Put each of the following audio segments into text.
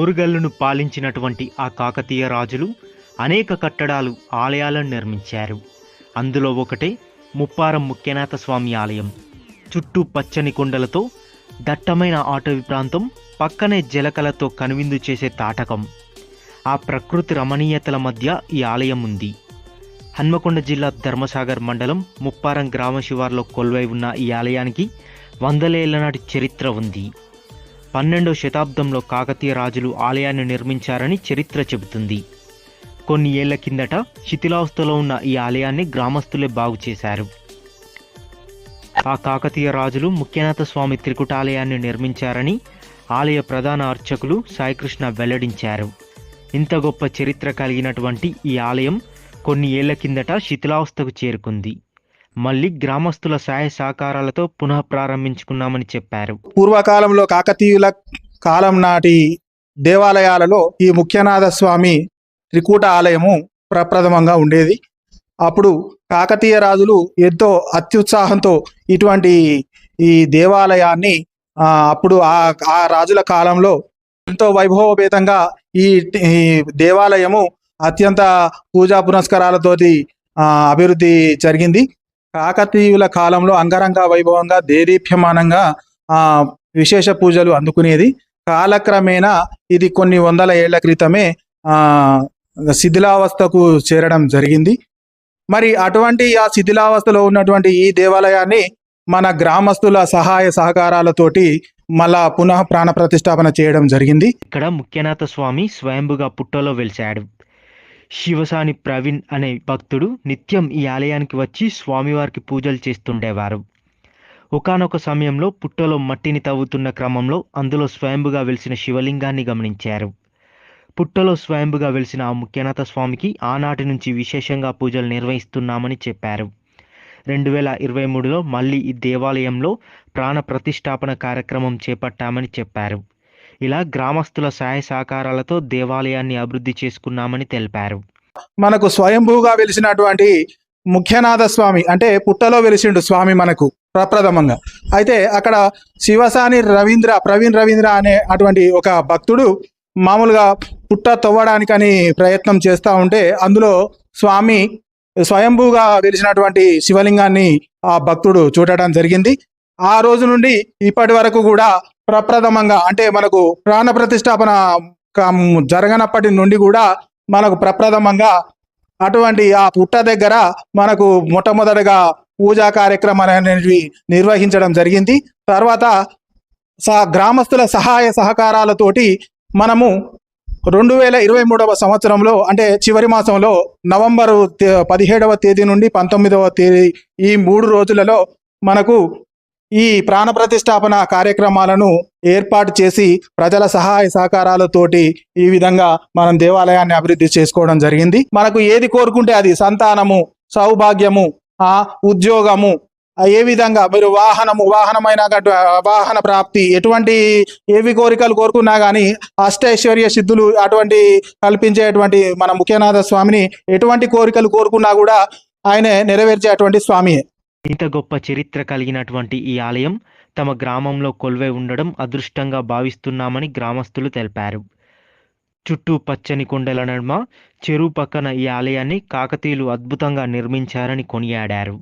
ఓరుగల్లును పాలించినటువంటి ఆ కాకతీయ రాజులు అనేక కట్టడాలు ఆలయాలను నిర్మించారు. అందులో ఒకటే ముప్పారం ముఖ్యనాథ స్వామి ఆలయం. చుట్టూ పచ్చని కొండలతో దట్టమైన ఆటవి ప్రాంతం పక్కనే జలకలతో కనువిందు చేసే తాటకం. ఆ ప్రకృతి రమణీయతల మధ్య ఈ ఆలయం ఉంది. హన్మకొండ జిల్లా ధర్మసాగర్ మండలం ముప్పారం గ్రామ శివార్లో కొలువై ఉన్న ఈ ఆలయానికి వందలేళ్ళ నాటి చరిత్ర ఉంది. పన్నెండో శతాబ్దంలో కాకతీయ రాజులు ఆలయాన్ని నిర్మించారని చరిత్ర చెబుతుంది. కొన్ని ఏళ్ళ కిందట శిథిలావస్థలో ఉన్న ఈ ఆలయాన్ని గ్రామస్తులే బాగు చేశారు. ఆ కాకతీయ రాజులు ముఖ్యనాథ స్వామి త్రికుటాలయాన్ని నిర్మించారని ఆలయ ప్రధాన అర్చకులు సాయికృష్ణ వెల్లడించారు. ఇంత గొప్ప చరిత్ర కలిగినటువంటి ఈ ఆలయం కొన్ని ఏళ్ళ కిందట శిథిలావస్థకు చేరుకుంది. మళ్ళీ గ్రామస్తుల సహాయ సహకారాలతో పునః ప్రారంభించుకున్నామని చెప్పారు. పూర్వకాలంలో కాకతీయుల కాలం నాటి దేవాలయాలలో ఈ ముఖ్యనాథ స్వామి త్రికూట ఆలయము ప్రప్రథమంగా ఉండేది. అప్పుడు కాకతీయ రాజులు ఎంతో అత్యుత్సాహంతో ఇటువంటి ఈ దేవాలయాన్ని అప్పుడు ఆ ఆ రాజుల కాలంలో ఎంతో వైభవపేతంగా ఈ దేవాలయము అత్యంత పూజా పునస్కారాలతోటి అభివృద్ధి జరిగింది. కాకతీయుల కాలంలో అంగరంగ వైభవంగా దేదీప్యమానంగా ఆ విశేష పూజలు అందుకునేది. కాలక్రమేణా ఇది కొన్ని వందల ఏళ్ళ క్రితమే శిథిలావస్థకు చేరడం జరిగింది. మరి అటువంటి ఆ శిథిలావస్థలో ఉన్నటువంటి ఈ దేవాలయాన్ని మన గ్రామస్తుల సహాయ సహకారాలతోటి మళ్ళా పునః ప్రాణ ప్రతిష్టాపన చేయడం జరిగింది. ఇక్కడ ముఖ్యనాథ స్వామి స్వయంభుగా పుట్టలో వెలిశాడు. శివసాని ప్రవీణ్ అనే భక్తుడు నిత్యం ఈ ఆలయానికి వచ్చి స్వామివారికి పూజలు చేస్తుండేవారు. ఒకానొక సమయంలో పుట్టలో మట్టిని తవ్వుతున్న క్రమంలో అందులో స్వయంభుగా వెలిసిన శివలింగాన్ని గమనించారు. పుట్టలో స్వయంభుగా వెలిసిన ఆ ముఖ్యనాథ స్వామికి ఆనాటి నుంచి విశేషంగా పూజలు నిర్వహిస్తున్నామని చెప్పారు. రెండు వేల ఇరవై మూడులో మళ్ళీ ఈ దేవాలయంలో ప్రాణ ప్రతిష్టాపన కార్యక్రమం చేపట్టామని చెప్పారు. ఇలా గ్రామస్తుల సహాయ సహకారాలతో దేవాలయాన్ని అభివృద్ధి చేసుకున్నామని తెలిపారు. మనకు స్వయంభూగా వెలిసినటువంటి ముఖ్యనాథ స్వామి అంటే పుట్టలో వెలిసిండు స్వామి మనకు ప్రప్రథమంగా. అయితే అక్కడ శివసాని రవీంద్ర ప్రవీణ్ రవీంద్ర అనే అటువంటి ఒక భక్తుడు మామూలుగా పుట్ట తవ్వడానికని ప్రయత్నం చేస్తూ ఉంటే అందులో స్వామి స్వయంభూగా వెలిసినటువంటి శివలింగాన్ని ఆ భక్తుడు చూడటం జరిగింది. ఆ రోజు నుండి ఇప్పటి వరకు కూడా ప్రప్రథమంగా అంటే మనకు ప్రాణ ప్రతిష్టాపన జరగనప్పటి నుండి కూడా మనకు ప్రప్రథమంగా అటువంటి ఆ పుట్ట దగ్గర మనకు మొట్టమొదటిగా పూజా కార్యక్రమాలు అనేవి నిర్వహించడం జరిగింది. తర్వాత స- గ్రామస్తుల సహాయ సహకారాలతోటి మనము రెండు వేల ఇరవై మూడవ సంవత్సరంలో అంటే చివరి మాసంలో నవంబరు పదిహేడవ తేదీ నుండి పంతొమ్మిదవ తేదీ ఈ మూడు రోజులలో మనకు ఈ ప్రాణ ప్రతిష్టాపన కార్యక్రమాలను ఏర్పాటు చేసి ప్రజల సహాయ సహకారాలతోటి ఈ విధంగా మనం దేవాలయాన్ని అభివృద్ధి చేసుకోవడం జరిగింది. మనకు ఏది కోరుకుంటే అది సంతానము సౌభాగ్యము ఆ ఉద్యోగము ఏ విధంగా మీరు వాహనము వాహనమైన వాహన ప్రాప్తి ఎటువంటి ఏవి కోరికలు కోరుకున్నా కానీ అష్టైశ్వర్య సిద్ధులు అటువంటి కల్పించేటువంటి మన ముఖ్యనాథ స్వామిని ఎటువంటి కోరికలు కోరుకున్నా కూడా ఆయనే నెరవేర్చేటువంటి స్వామియే. ఇంత గొప్ప చరిత్ర కలిగినటువంటి ఈ ఆలయం తమ గ్రామంలో కొలువై ఉండడం అదృష్టంగా భావిస్తున్నామని గ్రామస్తులు తెలిపారు. చుట్టూ పచ్చని కొండల నడుమ చెరువు పక్కన ఈ ఆలయాన్ని కాకతీయులు అద్భుతంగా నిర్మించారని కొనియాడారు.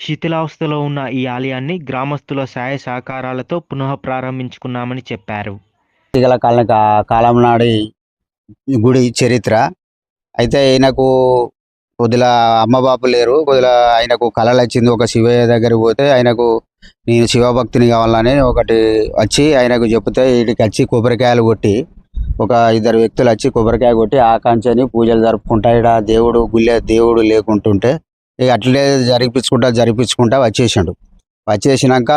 శిథిలావస్థలో ఉన్న ఈ ఆలయాన్ని గ్రామస్తుల సహాయ సహకారాలతో పునః ప్రారంభించుకున్నామని చెప్పారు. గల కాలం నాడి గుడి చరిత్ర. అయితే ఈయనకు కొద్దిగా అమ్మ బాపు లేరు కొద్దిగా ఆయనకు కళలు వచ్చింది. ఒక శివయ్య దగ్గరికి పోతే ఆయనకు నేను శివభక్తిని కావాలని ఒకటి వచ్చి ఆయనకు చెప్తే వీటికి వచ్చి కొబ్బరికాయలు కొట్టి ఒక ఇద్దరు వ్యక్తులు వచ్చి కొబ్బరికాయ కొట్టి ఆకాంక్షని పూజలు జరుపుకుంటా ఇక్కడ దేవుడు గుళ్ళే దేవుడు లేకుంటుంటే ఇక అట్లే జరిపించుకుంటా జరిపించుకుంటా వచ్చేసిండు. వచ్చేసినాక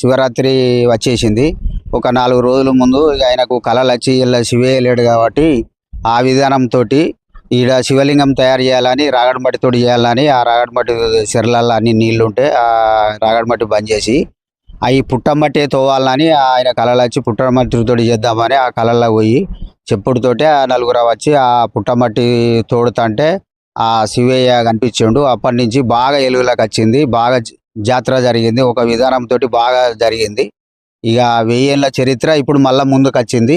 శివరాత్రి వచ్చేసింది. ఒక నాలుగు రోజుల ముందు ఇక ఆయనకు కళలు వచ్చి ఇలా శివే లేడు కాబట్టి ఆ విధానంతో ఈడ శివలింగం తయారు చేయాలని రాగడమట్టితో చేయాలని ఆ రాగడమట్టి సిరలల్లో అన్ని నీళ్ళు ఉంటే ఆ రాగడమట్టి బంద్ చేసి అవి పుట్టమట్టి తోవాలని ఆయన కళలు వచ్చి పుట్టమట్టితో చేద్దామని ఆ కళల్లో పోయి చెప్పుడుతోటే ఆ నలుగురు వచ్చి ఆ పుట్టమట్టి తోడుతంటే ఆ శివయ్య కనిపించిండు. అప్పటి నుంచి బాగా ఎలుగులకు వచ్చింది. బాగా జాతర జరిగింది. ఒక విధానంతో బాగా జరిగింది. ఇక వెయ్యేళ్ళ చరిత్ర ఇప్పుడు మళ్ళీ ముందుకు వచ్చింది